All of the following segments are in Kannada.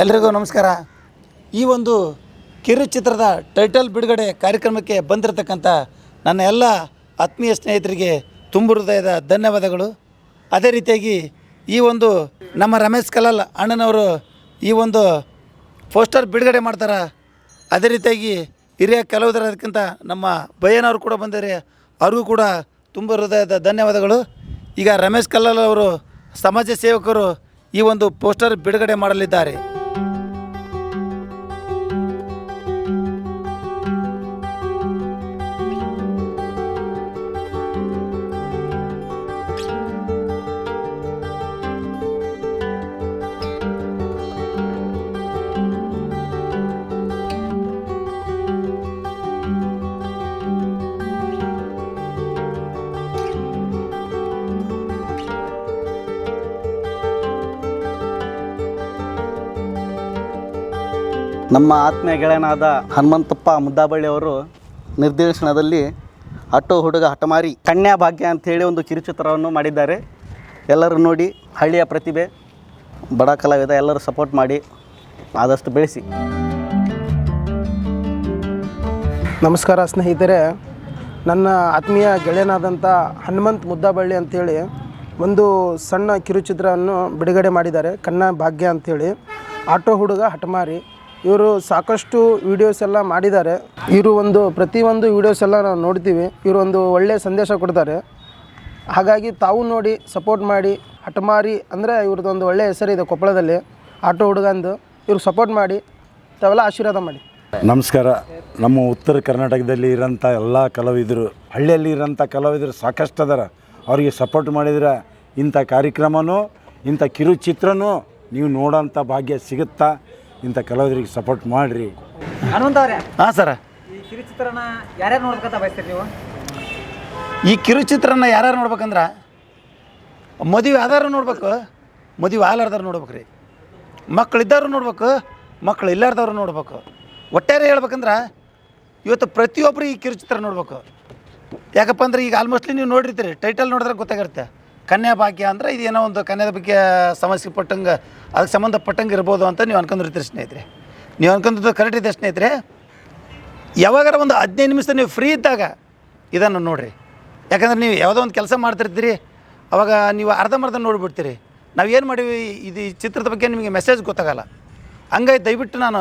ಎಲ್ರಿಗೂ ನಮಸ್ಕಾರ. ಈ ಒಂದು ಕಿರುಚಿತ್ರದ ಟೈಟಲ್ ಬಿಡುಗಡೆ ಕಾರ್ಯಕ್ರಮಕ್ಕೆ ಬಂದಿರತಕ್ಕಂಥ ನನ್ನ ಎಲ್ಲ ಆತ್ಮೀಯ ಸ್ನೇಹಿತರಿಗೆ ತುಂಬ ಹೃದಯದ ಧನ್ಯವಾದಗಳು. ಅದೇ ರೀತಿಯಾಗಿ ಈ ಒಂದು ನಮ್ಮ ರಮೇಶ್ ಕಲಾಲ್ ಅಣ್ಣನವರು ಈ ಒಂದು ಪೋಸ್ಟರ್ ಬಿಡುಗಡೆ ಮಾಡ್ತಾರೆ. ಅದೇ ರೀತಿಯಾಗಿ ಹಿರಿಯ ಅದಕ್ಕಿಂತ ನಮ್ಮ ಬಯ್ಯನವರು ಕೂಡ ಬಂದಿದ್ದಾರೆ ಅವ್ರಿಗೂ ಕೂಡ ತುಂಬ ಹೃದಯದ ಧನ್ಯವಾದಗಳು. ಈಗ ರಮೇಶ್ ಕಲ್ಲಲ್ ಅವರು ಸಮಾಜ ಸೇವಕರು ಈ ಒಂದು ಪೋಸ್ಟರ್ ಬಿಡುಗಡೆ ಮಾಡಲಿದ್ದಾರೆ. ನಮ್ಮ ಆತ್ಮೀಯ ಗೆಳೆಯನಾದ ಹನುಮಂತಪ್ಪ ಮುದ್ದಾಬಳ್ಳಿ ಅವರು ನಿರ್ದೇಶನದಲ್ಲಿ ಆಟೋ ಹುಡುಗ ಹಠಮಾರಿ ಕನ್ಯಾ ಭಾಗ್ಯ ಅಂಥೇಳಿ ಒಂದು ಕಿರುಚಿತ್ರವನ್ನು ಮಾಡಿದ್ದಾರೆ. ಎಲ್ಲರೂ ನೋಡಿ, ಹಳ್ಳಿಯ ಪ್ರತಿಭೆ, ಬಡ ಕಲಾವಿದ ಎಲ್ಲರೂ ಸಪೋರ್ಟ್ ಮಾಡಿ ಆದಷ್ಟು ಬೆಳೆಸಿ. ನಮಸ್ಕಾರ ಸ್ನೇಹಿತರೆ. ನನ್ನ ಆತ್ಮೀಯ ಗೆಳೆಯನಾದಂಥ ಹನುಮಂತ್ ಮುದ್ದಾಬಳ್ಳಿ ಅಂಥೇಳಿ ಒಂದು ಸಣ್ಣ ಕಿರುಚಿತ್ರವನ್ನು ಬಿಡುಗಡೆ ಮಾಡಿದ್ದಾರೆ ಕನ್ನ ಭಾಗ್ಯ ಅಂಥೇಳಿ ಆಟೋ ಹುಡುಗ ಹಠಮಾರಿ ಇವರು ಸಾಕಷ್ಟು ವಿಡಿಯೋಸ್ ಎಲ್ಲ ಮಾಡಿದ್ದಾರೆ. ಇವರು ಒಂದು, ಪ್ರತಿಯೊಂದು ವಿಡಿಯೋಸ್ ಎಲ್ಲ ನಾವು ನೋಡ್ತೀವಿ. ಇವರು ಒಂದು ಒಳ್ಳೆಯ ಸಂದೇಶ ಕೊಡ್ತಾರೆ. ಹಾಗಾಗಿ ತಾವು ನೋಡಿ ಸಪೋರ್ಟ್ ಮಾಡಿ ಹಠಮಾರಿ ಅಂದರೆ ಇವ್ರದ್ದು ಒಂದು ಒಳ್ಳೆಯ ಹೆಸರಿದೆ ಕೊಪ್ಪಳದಲ್ಲಿ. ಆಟೋ ಹುಡುಗಂದು, ಇವ್ರು ಇವ್ರಿಗೆ ಸಪೋರ್ಟ್ ಮಾಡಿ, ತಾವೆಲ್ಲ ಆಶೀರ್ವಾದ ಮಾಡಿ. ನಮಸ್ಕಾರ. ನಮ್ಮ ಉತ್ತರ ಕರ್ನಾಟಕದಲ್ಲಿ ಇರೋಂಥ ಎಲ್ಲ ಕಲಾವಿದರು, ಹಳ್ಳಿಯಲ್ಲಿ ಇರೋಂಥ ಕಲಾವಿದರು ಸಾಕಷ್ಟು ಅದಾರ. ಅವರಿಗೆ ಸಪೋರ್ಟ್ ಮಾಡಿದ್ರೆ ಇಂಥ ಕಾರ್ಯಕ್ರಮನೂ, ಇಂಥ ಕಿರುಚಿತ್ರನೂ ನೀವು ನೋಡೋಂಥ ಭಾಗ್ಯ ಸಿಗುತ್ತಾ? ಇಂಥ ಕಲಾವಿದರಿಗೆ ಸಪೋರ್ಟ್ ಮಾಡಿರಿ. ಹನುಮಂತ ಅವರೇ ಹಾಂ ಸರ. ಈ ಕಿರುಚಿತ್ರನ ಯಾರ್ಯಾರು ನೋಡ್ಬೇಕಂತ ಬಯಸ್ತೀರಿ ನೀವು? ಈ ಕಿರುಚಿತ್ರನ ಯಾರ್ಯಾರು ನೋಡ್ಬೇಕಂದ್ರೆ? ಮದುವೆ ಆದಾರು ನೋಡ್ಬೇಕು ಮದುವೆ ಆಲಾರ್ದಾರು ನೋಡ್ಬೇಕು ರೀ ಮಕ್ಕಳಿದ್ದವ್ರು ನೋಡ್ಬೇಕು ಮಕ್ಕಳು ಇಲ್ಲಾರ್ದವ್ರು ನೋಡ್ಬೇಕು. ಒಟ್ಟಾರೆ ಹೇಳ್ಬೇಕಂದ್ರೆ ಇವತ್ತು ಪ್ರತಿಯೊಬ್ಬರು ಈ ಕಿರುಚಿತ್ರ ನೋಡ್ಬೇಕು. ಯಾಕಪ್ಪ ಅಂದ್ರೆ ಈಗ ಆಲ್ಮೋಸ್ಟ್ಲಿ ನೀವು ನೋಡಿರ್ತೀರಿ ಟೈಟಲ್ ನೋಡಿದ್ರೆ ಗೊತ್ತಾಗಿರುತ್ತೆ. ಕನ್ಯಾ ಭಾಗ್ಯ ಅಂದರೆ ಇದೇನೋ ಒಂದು ಕನ್ಯಾದ ಬಗ್ಗೆ ಸಮಸ್ಯೆ ಪಟ್ಟಂಗೆ, ಅದಕ್ಕೆ ಸಂಬಂಧಪಟ್ಟಂಗೆ ಇರ್ಬೋದು ಅಂತ ನೀವು ಅನ್ಕೊಂಡಿರ್ತೀರಿ ಸ್ನೇಹಿತರೆ. ನೀವು ಅನ್ಕೊಂಡಿದ್ದು ಕರೆಕ್ಟ್ ಇದೆ ಸ್ನೇಹಿತರೆ. ಯಾವಾಗಾರ ಒಂದು ಹದಿನೈದು ನಿಮಿಷ ನೀವು ಫ್ರೀ ಇದ್ದಾಗ ಇದನ್ನು ನೋಡಿರಿ. ಯಾಕಂದ್ರೆ ನೀವು ಯಾವುದೋ ಒಂದು ಕೆಲಸ ಮಾಡ್ತಿರ್ತೀರಿ, ಅವಾಗ ನೀವು ಅರ್ಧಂಬರ್ಧ ನೋಡಿಬಿಡ್ತೀರಿ. ನಾವು ಏನು ಮಾಡೀವಿ, ಇದು ಈ ಚಿತ್ರದ ಬಗ್ಗೆ ನಿಮಗೆ ಮೆಸೇಜ್ ಗೊತ್ತಾಗಲ್ಲ. ಹಂಗಾಗಿ ದಯವಿಟ್ಟು ನಾನು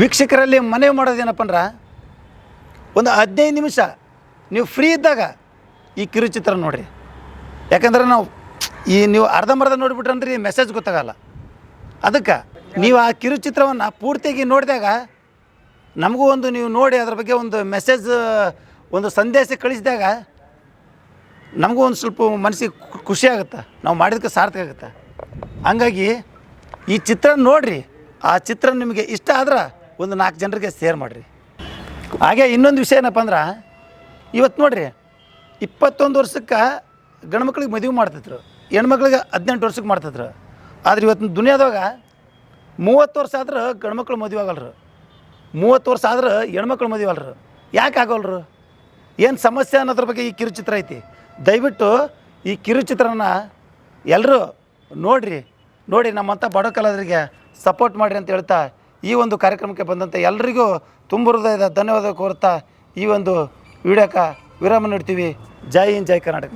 ವೀಕ್ಷಕರಲ್ಲಿ ಮನವಿ ಮಾಡೋದೇನಪ್ಪ ಅಂದ್ರೆ, ಒಂದು ಹದಿನೈದು ನಿಮಿಷ ನೀವು ಫ್ರೀ ಇದ್ದಾಗ ಈ ಕಿರುಚಿತ್ರ ನೋಡಿರಿ. ಯಾಕಂದ್ರೆ ನಾವು ಈ ನೀವು ಅರ್ಧಂಬರ್ಧ ನೋಡಿಬಿಟ್ರೆ ಅಂದ್ರೆ ಈ ಮೆಸೇಜ್ ಗೊತ್ತಾಗಲ್ಲ. ಅದಕ್ಕೆ, ನೀವು ಆ ಕಿರುಚಿತ್ರವನ್ನು ಪೂರ್ತಿಯಾಗಿ ನೋಡಿದಾಗ ನಮಗೂ ಒಂದು ನೀವು ನೋಡಿ ಅದ್ರ ಬಗ್ಗೆ ಒಂದು ಮೆಸೇಜ್ ಒಂದು ಸಂದೇಶ ಕಳಿಸಿದಾಗ ನಮಗೂ ಒಂದು ಸ್ವಲ್ಪ ಮನಸ್ಸಿಗೆ ಖುಷಿ ಆಗುತ್ತೆ? ನಾವು ಮಾಡಿದಕ್ಕೆ ಸಾರ್ಥಕ ಆಗುತ್ತೆ? ಹಂಗಾಗಿ ಈ ಚಿತ್ರ ನೋಡಿರಿ. ಆ ಚಿತ್ರ ನಿಮಗೆ ಇಷ್ಟ ಆದ್ರೆ ಒಂದು ನಾಲ್ಕು ಜನರಿಗೆ ಶೇರ್ ಮಾಡಿರಿ. ಹಾಗೆ ಇನ್ನೊಂದು ವಿಷಯ ಏನಪ್ಪ ಅಂದ್ರೆ ಇವತ್ತು ನೋಡಿರಿ, ಇಪ್ಪತ್ತೊಂದು ವರ್ಷಕ್ಕೆ ಗಂಡು ಮಕ್ಳಿಗೆ ಮದುವೆ ಮಾಡ್ತಿದ್ರು ಹೆಣ್ಮಕ್ಳಿಗೆ ಹದಿನೆಂಟು ವರ್ಷಕ್ಕೆ ಮಾಡ್ತಿದ್ರು. ಆದ್ರೆ ಇವತ್ತಿನ ದುನಿಯಾದಾಗ ಮೂವತ್ತು ವರ್ಷ ಆದ್ರೆ ಗಂಡು ಮಕ್ಳು ಮದುವೆ ಆಗಲ್ರು. ಮೂವತ್ತು ವರ್ಷ ಆದ್ರೆ ಹೆಣ್ಮಕ್ಳು ಮದುವೆ ಆಗಲ್ರು. ಯಾಕೆ ಆಗೋಲ್ರು? ಏನು ಸಮಸ್ಯೆ ಅನ್ನೋದ್ರ ಬಗ್ಗೆ ಈ ಕಿರುಚಿತ್ರ ಐತಿ. ದಯವಿಟ್ಟು ಈ ಕಿರುಚಿತ್ರನ ಎಲ್ಲರೂ ನೋಡಿರಿ. ನೋಡಿ ನಮ್ಮಂಥ ಬಡ ಕಲಾವಿದರಿಗೆ ಸಪೋರ್ಟ್ ಮಾಡಿರಿ ಅಂತ ಹೇಳ್ತಾ ಈ ಒಂದು ಕಾರ್ಯಕ್ರಮಕ್ಕೆ ಬಂದಂಥ ಎಲ್ಲರಿಗೂ ತುಂಬ ಹೃದಯದ ಧನ್ಯವಾದ ಕೋರ್ತಾ ಈ ಒಂದು ವಿಡಿಯೋಕ ವಿರಾಮ ನೀಡ್ತೀವಿ. ಜೈ ಹಿಂದ್, ಜೈ ಕರ್ನಾಟಕ